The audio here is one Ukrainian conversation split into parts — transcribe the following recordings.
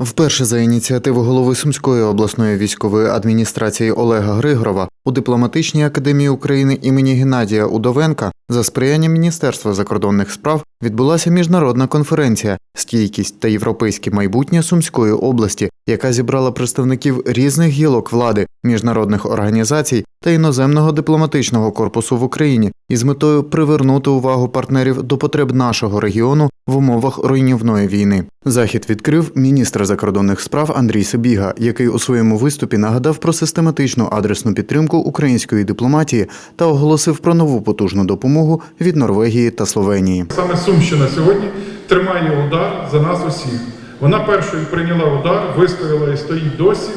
Вперше за ініціативи голови Сумської обласної військової адміністрації Олега Григорова у дипломатичній академії України імені Геннадія Удовенка за сприяння Міністерства закордонних справ відбулася міжнародна конференція Стійкість та європейське майбутнє Сумської області, яка зібрала представників різних гілок влади, міжнародних організацій та іноземного дипломатичного корпусу в Україні із метою привернути увагу партнерів до потреб нашого регіону в умовах руйнівної війни. Захід відкрив міністр закордонних справ Андрій Сибіга, який у своєму виступі нагадав про систематичну адресну підтримку української дипломатії та оголосив про нову потужну допомогу від Норвегії та Словенії. Саме Сумщина сьогодні тримає удар за нас усіх. Вона першою прийняла удар, вистояла і стоїть досі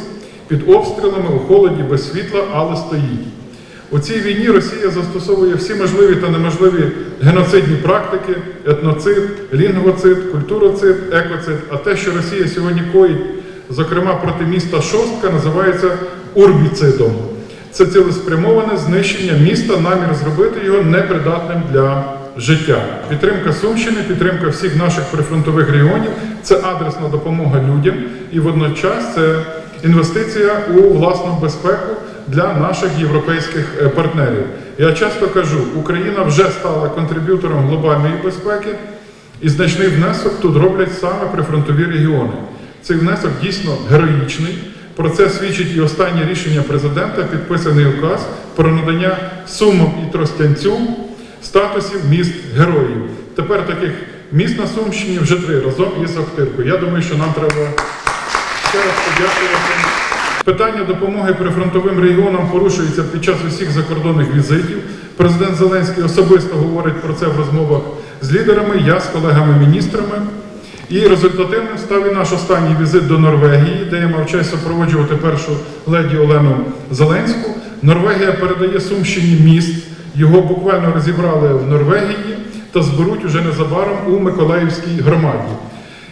під обстрілами у холоді без світла, але стоїть. У цій війні Росія застосовує всі можливі та неможливі геноцидні практики, етноцид, лінгвоцид, культуроцид, екоцид. А те, що Росія сьогодні коїть, зокрема проти міста Шостка, називається урбіцидом. Це цілеспрямоване знищення міста, намір зробити його непридатним для життя. Підтримка Сумщини, підтримка всіх наших прифронтових регіонів це адресна допомога людям і водночас це інвестиція у власну безпеку для наших європейських е, партнерів. Я часто кажу, Україна вже стала контриб'ютором глобальної безпеки, і значний внесок тут роблять саме прифронтові регіони. Цей внесок дійсно героїчний. Про це свідчить і останнє рішення президента, підписаний указ про надання Сумам і Тростянцю статусів міст героїв. Тепер таких міст на Сумщині вже три разом із Охтиркою. Я думаю, що нам треба ще раз подякувати. Питання допомоги прифронтовим регіонам порушується під час усіх закордонних візитів. Президент Зеленський особисто говорить про це в розмовах з лідерами, я з колегами-міністрами. І результативним став і наш останній візит до Норвегії, де я мав честь супроводжувати першу леді Олену Зеленську. Норвегія передає Сумщині міст. Його буквально розібрали в Норвегії та зберуть уже незабаром у Миколаївській громаді.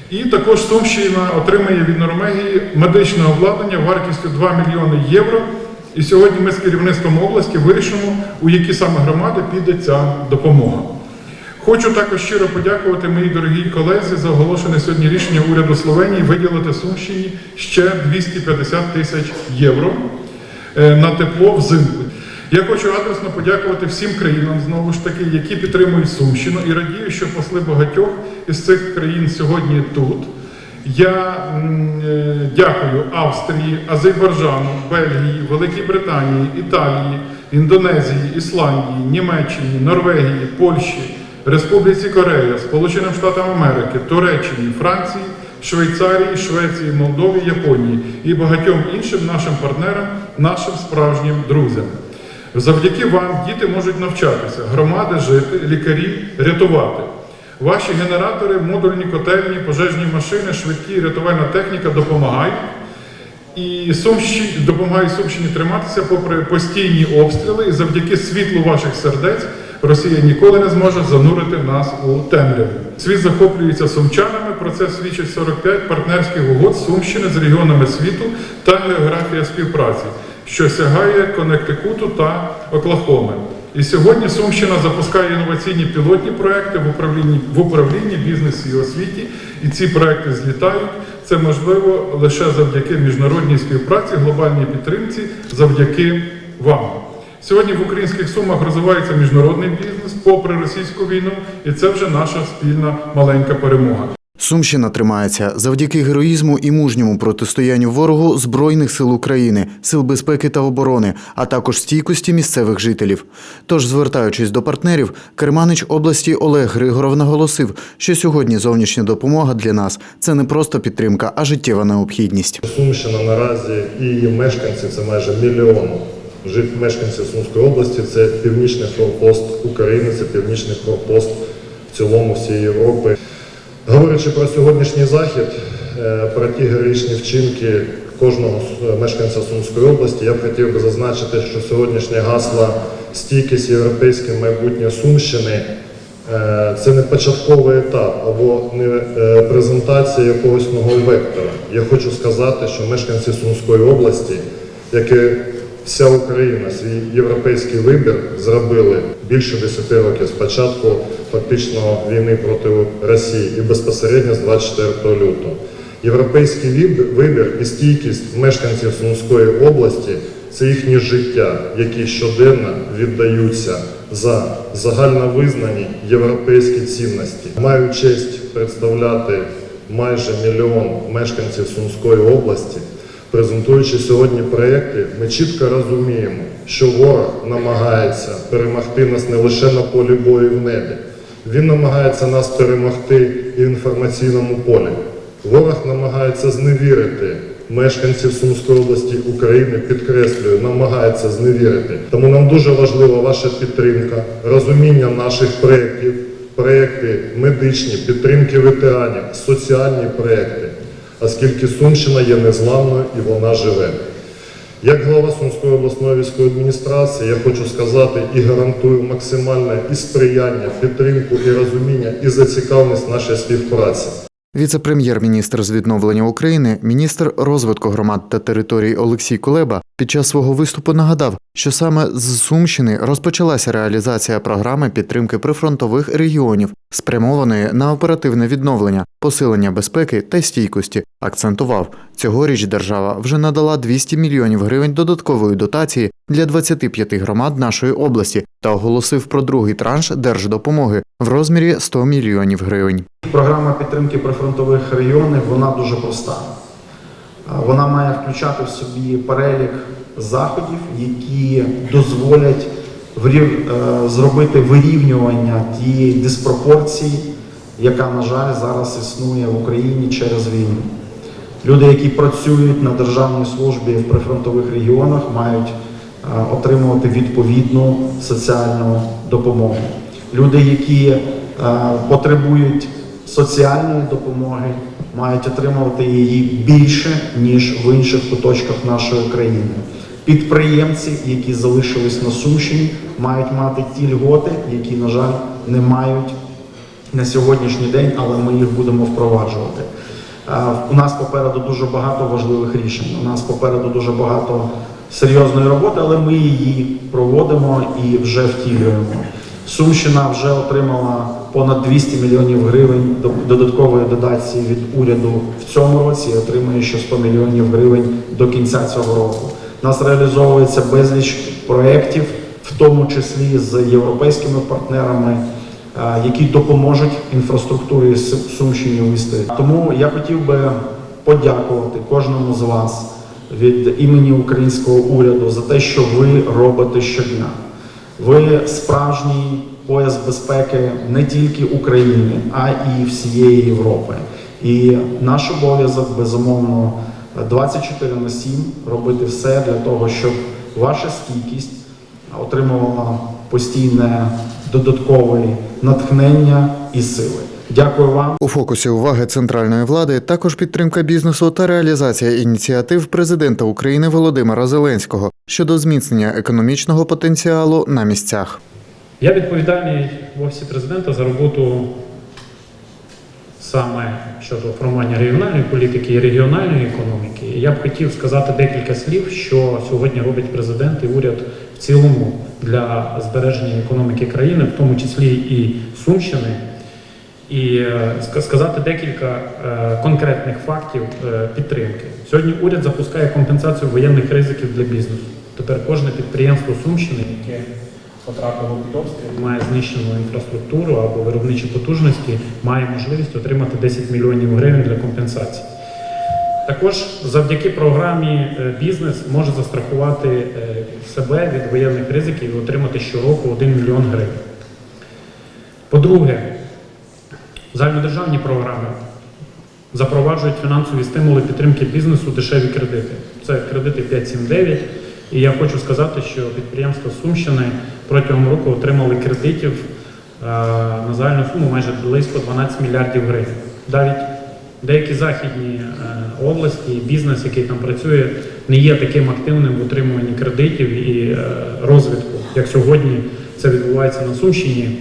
І також Сумщина отримає від Норвегії медичне обладнання вартістю 2 мільйони євро. І сьогодні ми з керівництвом області вирішимо, у які саме громади піде ця допомога. Хочу також щиро подякувати моїй дорогій колезі за оголошене сьогодні рішення уряду Словенії виділити Сумщині ще 250 тисяч євро е, на тепло взимку. Я хочу адресно подякувати всім країнам, знову ж таки, які підтримують Сумщину, і радію, що посли багатьох із цих країн сьогодні тут. Я е, дякую Австрії, Азербайджану, Бельгії, Великій Британії, Італії, Індонезії, Ісландії, Німеччині, Норвегії, Польщі, Республіці Корея, Сполученим Штатам Америки, Туреччині, Франції, Швейцарії, Швеції, Молдові, Японії і багатьом іншим нашим партнерам, нашим справжнім друзям. Завдяки вам діти можуть навчатися, громади жити, лікарі рятувати. Ваші генератори, модульні котельні, пожежні машини, швидкі рятувальна техніка допомагають. І Сумщині допомагає Сумщині триматися попри постійні обстріли, і завдяки світлу ваших сердець Росія ніколи не зможе занурити нас у темряву. Світ захоплюється сумчанами. Про це свідчить 45 партнерських угод Сумщини з регіонами світу та географія співпраці, що сягає Коннектикуту та Оклахоми. І сьогодні Сумщина запускає інноваційні пілотні проекти в управлінні в управлінні бізнесі і освіті, і ці проекти злітають. Це можливо лише завдяки міжнародній співпраці, глобальній підтримці, завдяки вам. Сьогодні в українських сумах розвивається міжнародний бізнес попри російську війну, і це вже наша спільна маленька перемога. Сумщина тримається завдяки героїзму і мужньому протистоянню ворогу Збройних сил України, сил безпеки та оборони, а також стійкості місцевих жителів. Тож, звертаючись до партнерів, керманич області Олег Григоров наголосив, що сьогодні зовнішня допомога для нас це не просто підтримка, а життєва необхідність. Сумщина наразі і її мешканці це майже мільйон жив мешканців Сумської області. Це північний форпост України, це північний форпост в цілому всієї Європи. Говорячи про сьогоднішній захід, е, про ті героїчні вчинки кожного мешканця Сумської області, я б хотів би зазначити, що сьогоднішнє гасло стійкість європейське майбутнє Сумщини Е, Це не початковий етап або не е, презентація якогось нового вектора. Я хочу сказати, що мешканці Сумської області, як і вся Україна, свій європейський вибір зробили більше 10 років з початку фактично війни проти Росії і безпосередньо з 24 лютого. Європейський вибір- і стійкість мешканців Сумської області це їхнє життя, які щоденно віддаються за загальновизнані європейські цінності. Маю честь представляти майже мільйон мешканців Сумської області. Презентуючи сьогодні проекти, ми чітко розуміємо, що ворог намагається перемогти нас не лише на полі бою в небі. Він намагається нас перемогти і в інформаційному полі. Ворог намагається зневірити мешканців Сумської області України, підкреслюю, намагається зневірити. Тому нам дуже важлива ваша підтримка, розуміння наших проєктів, проєкти медичні, підтримки ветеранів, соціальні проєкти, оскільки Сумщина є незламною і вона живе. Як голова Сумської обласної військової адміністрації, я хочу сказати і гарантую максимальне і сприяння, підтримку, і розуміння, і зацікавленість нашої співпраці. Віце-прем'єр-міністр з відновлення України, міністр розвитку громад та територій Олексій Кулеба під час свого виступу нагадав, що саме з Сумщини розпочалася реалізація програми підтримки прифронтових регіонів, спрямованої на оперативне відновлення, посилення безпеки та стійкості. Акцентував, цьогоріч держава вже надала 200 мільйонів гривень додаткової дотації для 25 громад нашої області та оголосив про другий транш держдопомоги в розмірі 100 мільйонів гривень. Програма підтримки прифронтових районів вона дуже проста. Вона має включати в собі перелік заходів, які дозволять зробити вирівнювання тієї диспропорції, яка, на жаль, зараз існує в Україні через війну. Люди, які працюють на державній службі в прифронтових регіонах, мають е, отримувати відповідну соціальну допомогу. Люди, які е, потребують соціальної допомоги, мають отримувати її більше, ніж в інших куточках нашої країни. Підприємці, які залишились на Сумщині, мають мати ті льготи, які, на жаль, не мають на сьогоднішній день, але ми їх будемо впроваджувати. Е, У нас попереду дуже багато важливих рішень. У нас попереду дуже багато серйозної роботи, але ми її проводимо і вже втілюємо. Сумщина вже отримала понад 200 мільйонів гривень до- додаткової додації від уряду в цьому році і отримує ще 100 мільйонів гривень до кінця цього року. У нас реалізовується безліч проєктів, в тому числі з європейськими партнерами, е, які допоможуть інфраструктурі Сумщині вести. Тому я хотів би подякувати кожному з вас від імені українського уряду за те, що ви робите щодня. Ви справжній пояс безпеки не тільки України, а і всієї Європи. І наш обов'язок безумовно 24 на 7 робити все для того, щоб ваша стійкість отримувала постійне додаткове натхнення і сили. Дякую вам. У фокусі уваги центральної влади також підтримка бізнесу та реалізація ініціатив президента України Володимира Зеленського щодо зміцнення економічного потенціалу на місцях. Я відповідальний в офісі президента за роботу саме щодо формування регіональної політики і регіональної економіки. Я б хотів сказати декілька слів, що сьогодні робить президент і уряд в цілому для збереження економіки країни, в тому числі і Сумщини. І е, сказати декілька е, конкретних фактів е, підтримки. Сьогодні уряд запускає компенсацію воєнних ризиків для бізнесу. Тепер кожне підприємство Сумщини, яке потрапило під обстріл, має знищену інфраструктуру або виробничі потужності, має можливість отримати 10 мільйонів гривень для компенсації. Також завдяки програмі е, бізнес може застрахувати е, себе від воєнних ризиків і отримати щороку 1 мільйон гривень. По-друге, загальнодержавні програми запроваджують фінансові стимули підтримки бізнесу дешеві кредити. Це кредити 579. І я хочу сказати, що підприємства Сумщини протягом року отримали кредитів е, на загальну суму майже близько 12 мільярдів гривень. Навіть деякі західні е, області, і бізнес, який там працює, не є таким активним в отримуванні кредитів і е, розвитку, як сьогодні це відбувається на Сумщині.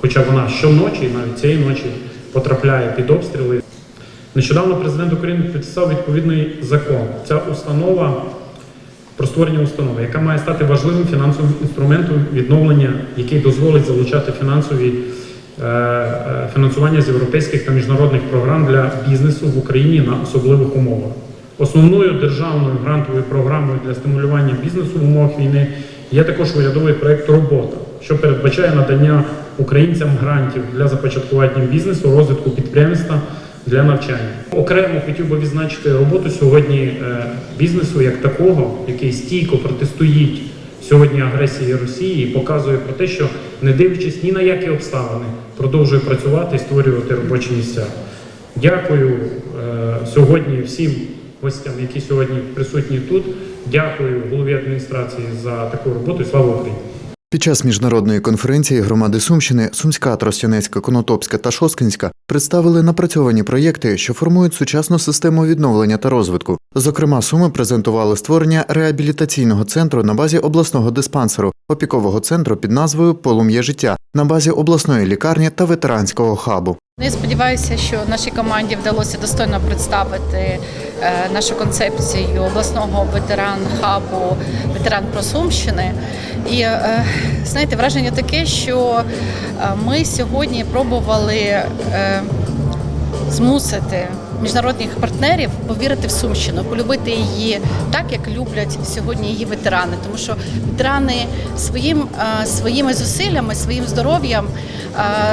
Хоча вона щоночі, навіть цієї ночі, потрапляє під обстріли. Нещодавно президент України підписав відповідний закон. Ця установа про створення установи, яка має стати важливим фінансовим інструментом відновлення, який дозволить залучати фінансові е, е, фінансування з європейських та міжнародних програм для бізнесу в Україні на особливих умовах. Основною державною грантовою програмою для стимулювання бізнесу в умовах війни є також урядовий проект Робота, що передбачає надання українцям грантів для започаткування бізнесу, розвитку підприємства для навчання. Окремо хотів би відзначити роботу сьогодні е, бізнесу як такого, який стійко протистоїть сьогодні агресії Росії і показує про те, що не дивлячись ні на які обставини, продовжує працювати і створювати робочі місця. Дякую е, сьогодні всім гостям, які сьогодні присутні тут. Дякую голові адміністрації за таку роботу. І Слава Україні! Під час міжнародної конференції громади Сумщини, Сумська, Тростянецька, Конотопська та Шоскінська представили напрацьовані проєкти, що формують сучасну систему відновлення та розвитку. Зокрема, суми презентували створення реабілітаційного центру на базі обласного диспансеру, опікового центру під назвою Полум'я життя на базі обласної лікарні та ветеранського хабу. Ну, Я сподіваюся, що нашій команді вдалося достойно представити е, нашу концепцію обласного ветеран-хабу ветеран про Сумщини. І е, знаєте, враження таке, що е, ми сьогодні пробували змусити міжнародних партнерів повірити в Сумщину, полюбити її так, як люблять сьогодні її ветерани. Тому що ветерани своїм, е, своїми зусиллями, своїм здоров'ям,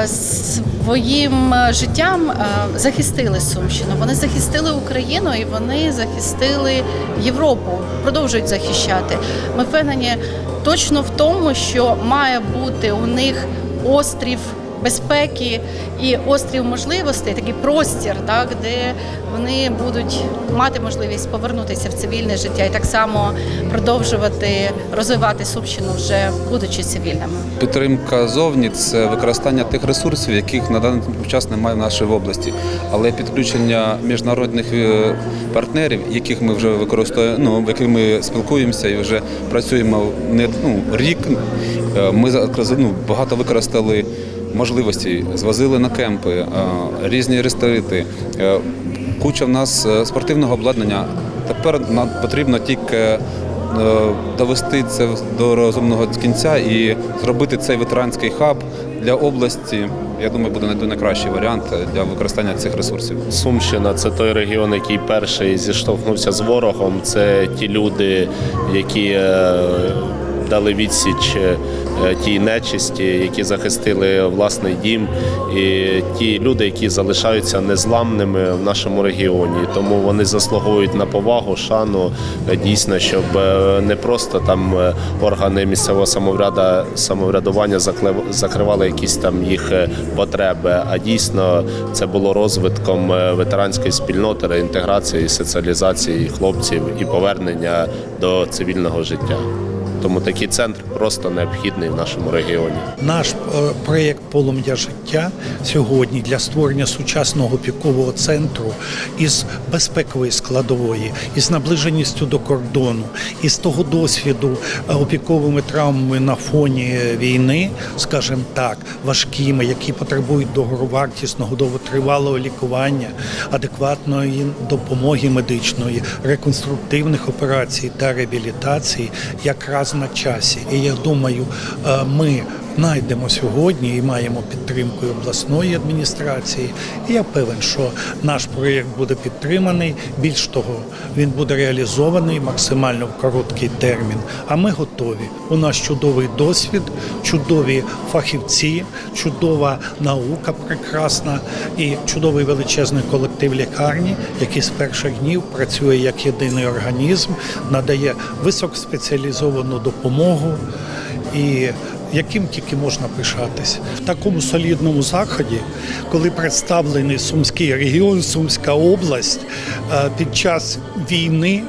е, своїм е, життям захистили Сумщину. Вони захистили Україну і вони захистили Європу, продовжують захищати. Ми впевнені точно в тому, що має бути у них острів безпеки і острів можливостей, такий простір, так де вони будуть мати можливість повернутися в цивільне життя і так само продовжувати розвивати Сумщину вже будучи цивільними. Підтримка зовні це використання тих ресурсів, яких на даний час немає в нашій області. Але підключення міжнародних е, партнерів, яких ми вже використовуємо, ну яких ми спілкуємося і вже працюємо не ну, рік. е, Ми ну, багато використали можливостей, звозили на кемпи, е, різні ресторити. е, Куча в нас е, спортивного обладнання. Тепер нам потрібно тільки довести це до розумного кінця і зробити цей ветеранський хаб для області. Я думаю, буде найкращий варіант для використання цих ресурсів. Сумщина це той регіон, який перший зіштовхнувся з ворогом. Це ті люди, які дали відсіч е, тій нечисті, які захистили власний дім, і ті люди, які залишаються незламними в нашому регіоні. Тому вони заслуговують на повагу, шану е, дійсно, щоб е, не просто там е, органи місцевого самовряда самоврядування закривали якісь там їх е, потреби, а дійсно це було розвитком е, ветеранської спільноти, реінтеграції, соціалізації хлопців і повернення до цивільного життя. Тому такий центр просто необхідний в нашому регіоні. Наш е, проєкт Полум'я життя сьогодні для створення сучасного опікового центру із безпекової складової, із наближеністю до кордону, із того досвіду е, опіковими травмами на фоні війни, скажімо так, важкими, які потребують довговартісного, довготривалого лікування, адекватної допомоги медичної, реконструктивних операцій та реабілітації, якраз на часі. І я думаю, е, ми знайдемо сьогодні і маємо підтримку обласної адміністрації. І я певен, що наш проєкт буде підтриманий. Більш того, він буде реалізований максимально в короткий термін. А ми готові. У нас чудовий досвід, чудові фахівці, чудова наука прекрасна і чудовий величезний колектив лікарні, який з перших днів працює як єдиний організм, надає високоспеціалізовану допомогу і яким тільки можна пишатись в такому солідному заході, коли представлений Сумський регіон, Сумська область е, під час війни.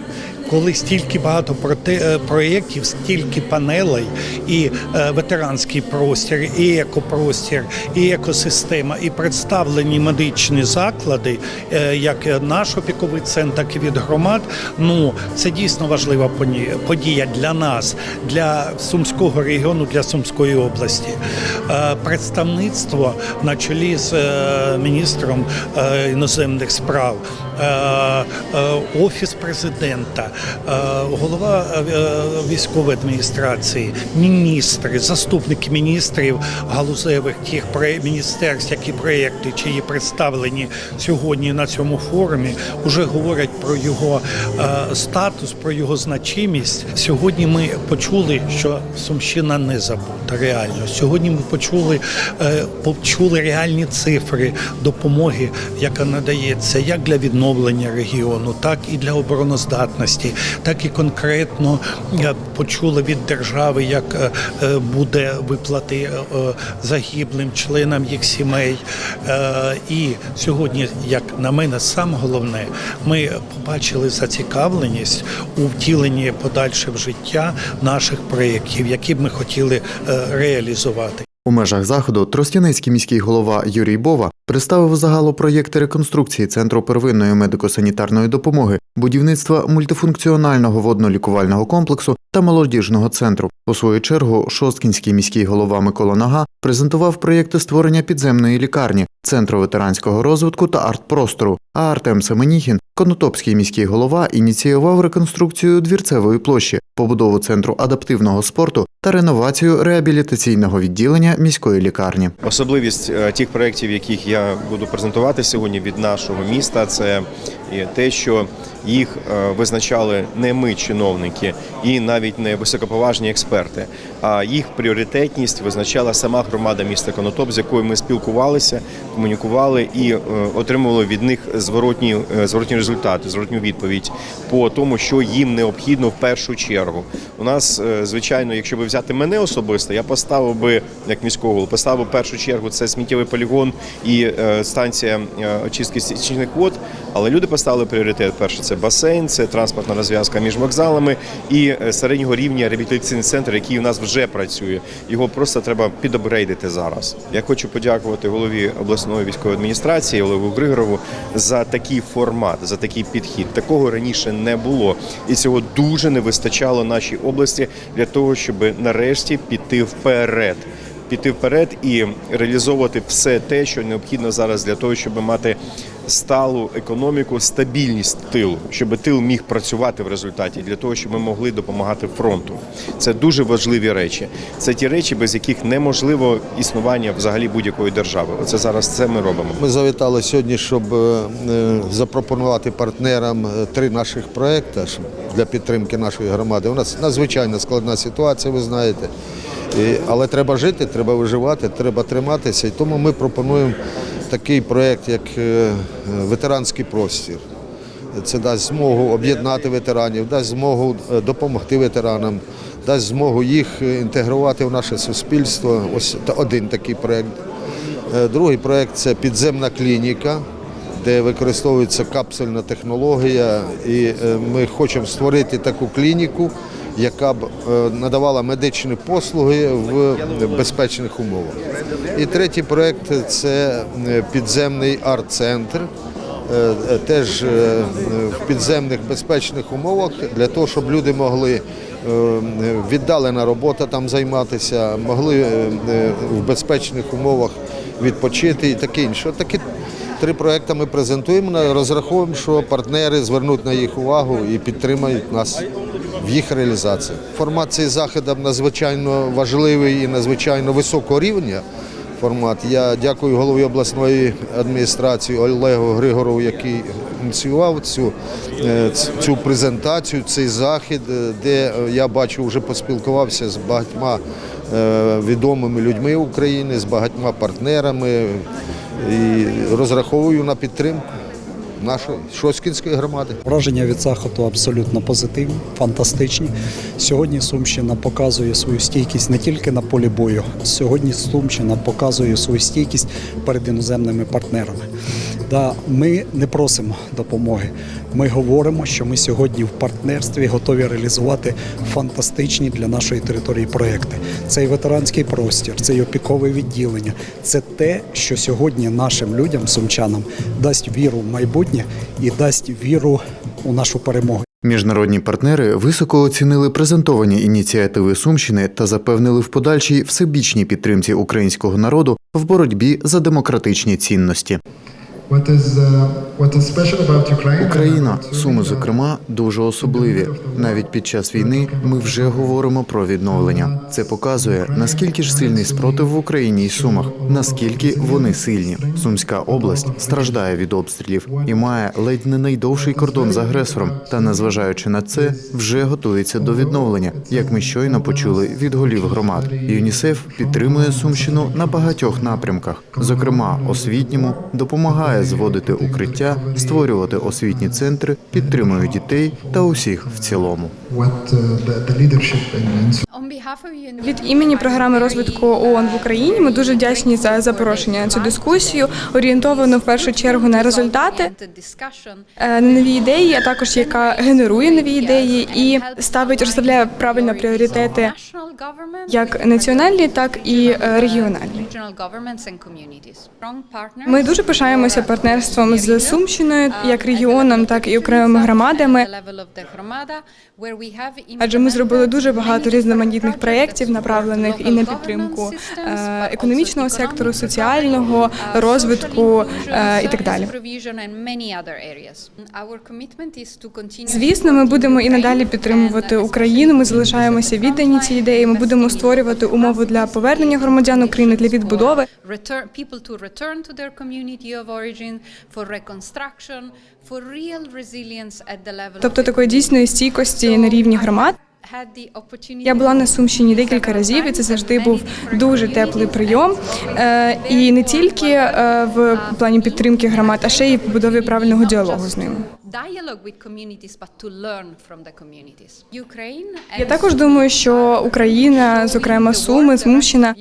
Коли стільки багато е, проєктів, стільки панелей, і е, ветеранський простір, і екопростір, і екосистема, і представлені медичні заклади, е, як наш опіковий центр, так і від громад. Ну це дійсно важлива подія для нас, для сумського регіону, для Сумської області. Представництво на чолі з міністром іноземних справ, офіс президента, голова е, військової адміністрації, міністри, заступники міністрів галузевих тих міністерств, які проєкти чи є представлені сьогодні на цьому форумі, вже говорять про його е, статус, про його значимість. Сьогодні ми почули, що Сумщина не забута. Реально, сьогодні ми почули, е, почули реальні цифри допомоги, яка надається як для відновлення регіону, так і для обороноздатності, так і конкретно е, почули від держави, як е, е, буде виплати загиблим членам їх сімей. І сьогодні, як на мене, саме головне, ми побачили зацікавленість у втіленні подальше в життя наших проєктів, які б ми хотіли реалізувати. У межах заходу Тростянецький міський голова Юрій Бова представив загалу проєкти реконструкції центру первинної медико-санітарної допомоги, будівництва мультифункціонального водно-лікувального комплексу та молодіжного центру. У свою чергу Шосткінський міський голова Микола Нага презентував проєкти створення підземної лікарні, центру ветеранського розвитку та арт-простору. А Артем Семеніхін, Конотопський міський голова, ініціював реконструкцію двірцевої площі, побудову центру адаптивного спорту та реновацію реабілітаційного відділення міської лікарні. Особливість е, тих проєктів, яких я буду презентувати сьогодні від нашого міста, це те, що їх е, визначали не ми, чиновники, і навіть не високоповажні експерти, а їх пріоритетність визначала сама громада міста Конотоп, з якою ми спілкувалися, комунікували і е, отримували від них зворотні, е, зворотні результати, зворотню відповідь по тому, що їм необхідно в першу чергу. У нас, е, звичайно, якщо би взяти мене особисто, я поставив би як міського голову, поставив в першу чергу це сміттєвий полігон і станція очистки стічних вод. Але люди поставили пріоритет. Перше це басейн, це транспортна розв'язка між вокзалами і середнього рівня реабілітаційний центр, який у нас вже працює. Його просто треба підобрейдити зараз. Я хочу подякувати голові обласної військової адміністрації Олегу Григорову за такий формат, за такий підхід. Такого раніше не було, і цього дуже не вистачало нашій області для того, щоб нарешті піти вперед. Піти вперед і реалізовувати все те, що необхідно зараз для того, щоб мати сталу економіку, стабільність тилу, щоб тил міг працювати в результаті для того, щоб ми могли допомагати фронту. Це дуже важливі речі. Це ті речі, без яких неможливо існування взагалі будь-якої держави. Оце зараз це ми робимо. Ми завітали сьогодні, щоб е, е, запропонувати партнерам е, три наших проекти для підтримки нашої громади. У нас надзвичайно складна ситуація, ви знаєте. Але треба жити, треба виживати, треба триматися. І тому ми пропонуємо такий проєкт, як е, ветеранський простір. Це дасть змогу об'єднати ветеранів, дасть змогу е, допомогти ветеранам, дасть змогу їх е, інтегрувати в наше суспільство. Ось один такий проєкт. Другий проєкт це підземна клініка, де використовується капсульна технологія. І ми хочемо створити таку клініку, яка б е, надавала медичні послуги в безпечних умовах. І третій проєкт це е, підземний арт-центр. е, Теж в підземних безпечних умовах для того, щоб люди могли віддалена робота там займатися, могли в безпечних умовах відпочити і таке інше. Такі три проекти ми презентуємо. Розраховуємо, що партнери звернуть на їх увагу і підтримають нас в їх реалізації. Формат цей заходу надзвичайно важливий і надзвичайно високого рівня. Формат. Я дякую голові обласної адміністрації Олегу Григорову, який ініціював цю, е, цю презентацію, цей захід, е, де я бачу, вже поспілкувався з багатьма е, відомими людьми України, з багатьма партнерами і розраховую на підтримку нашої Шоскінської громади. Враження від заходу абсолютно позитивні, фантастичні. Сьогодні Сумщина показує свою стійкість не тільки на полі бою. Сьогодні Сумщина показує свою стійкість перед іноземними партнерами. Да, ми не просимо допомоги. Ми говоримо, що ми сьогодні в партнерстві готові реалізувати фантастичні для нашої території проекти. Це і ветеранський простір, це і опікове відділення. Це те, що сьогодні нашим людям, сумчанам, дасть віру в майбутнє і дасть віру у нашу перемогу. Міжнародні партнери високо оцінили презентовані ініціативи Сумщини та запевнили в подальшій всебічній підтримці українського народу в боротьбі за демократичні цінності. Uh? Україна, суми, зокрема, дуже особливі. Навіть під час війни ми вже говоримо про відновлення. Це показує наскільки ж сильний спротив в Україні і Сумах, наскільки вони сильні. Сумська область страждає від обстрілів і має ледь не найдовший кордон з агресором. Та незважаючи на це, вже готується до відновлення, як ми щойно почули від голів громад. ЮНІСЕФ підтримує Сумщину на багатьох напрямках, зокрема освітньому, допомагає зводити укриття, створювати освітні центри, підтримує дітей та усіх в цілому. Від імені програми розвитку ООН в Україні ми дуже вдячні за запрошення на цю дискусію, орієнтовану в першу чергу на результати, е, на нові ідеї, а також яка генерує нові ідеї і ставить розставляє правильно пріоритети як національні, так і е, регіональні. Ми дуже пишаємося партнерством з Сумщиною, як регіоном, так і окремими громадами. Адже ми зробили дуже багато різноманітних проєктів, направлених і на підтримку е, економічного сектору, соціального розвитку е, і так далі. Звісно, ми будемо і надалі підтримувати Україну. Ми залишаємося віддані цій ідеї. Ми будемо створювати умови для повернення громадян України для відбудови. Тобто такої дійсної стійкості на рівні громад. Я була на Сумщині декілька разів, і це завжди був дуже теплий прийом. Е, І не тільки е, в плані підтримки громад, а ще й побудові правильного діалогу з ними. Я також думаю, що Україна, зокрема Суми, Сумщина,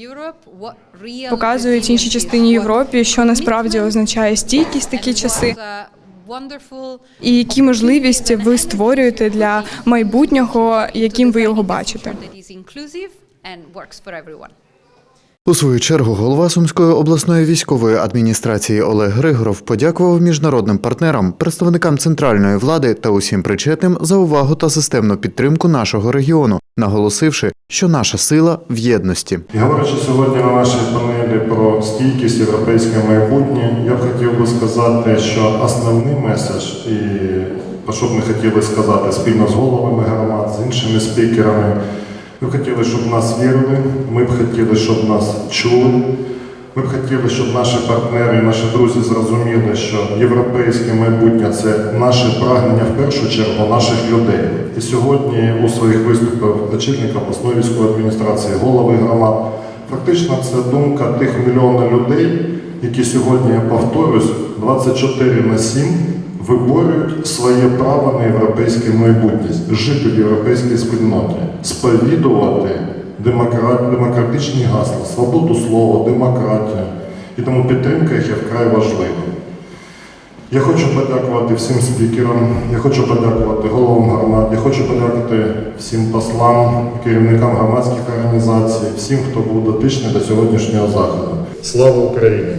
показують іншій частині Європі, що насправді означає стійкість такі часи, і які можливості ви створюєте для майбутнього, яким ви його бачите. У свою чергу голова Сумської обласної військової адміністрації Олег Григоров подякував міжнародним партнерам, представникам центральної влади та усім причетним за увагу та системну підтримку нашого регіону, наголосивши, що наша сила в єдності. Говорячи сьогодні на нашій панелі про стійкість європейське майбутнє, я б хотів би сказати, що основний меседж, і що б ми хотіли сказати спільно з головами громад, з іншими спікерами, ми б хотіли, щоб нас вірили, ми б хотіли, щоб нас чули. Ми б хотіли, щоб наші партнери, наші друзі зрозуміли, що європейське майбутнє це наше прагнення в першу чергу наших людей. І сьогодні у своїх виступах очільника обласної військової адміністрації, голови громад, фактично це думка тих мільйонів людей, які сьогодні, я повторюсь, 24 на 7 виборюють своє право на європейське майбутнє, жити в європейській спільноті, сповідувати демокра- демократичні гасла, свободу слова, демократію. І тому підтримка їх є вкрай важлива. Я хочу подякувати всім спікерам, я хочу подякувати головам громад, я хочу подякувати всім послам, керівникам громадських організацій, всім, хто був дотичний до сьогоднішнього заходу. Слава Україні!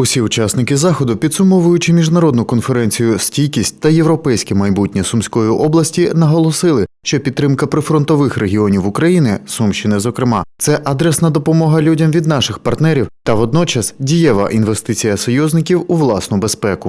Усі учасники заходу, підсумовуючи міжнародну конференцію Стійкість та європейське майбутнє Сумської області, наголосили, що підтримка прифронтових регіонів України, Сумщини, зокрема, це адресна допомога людям від наших партнерів та водночас дієва інвестиція союзників у власну безпеку.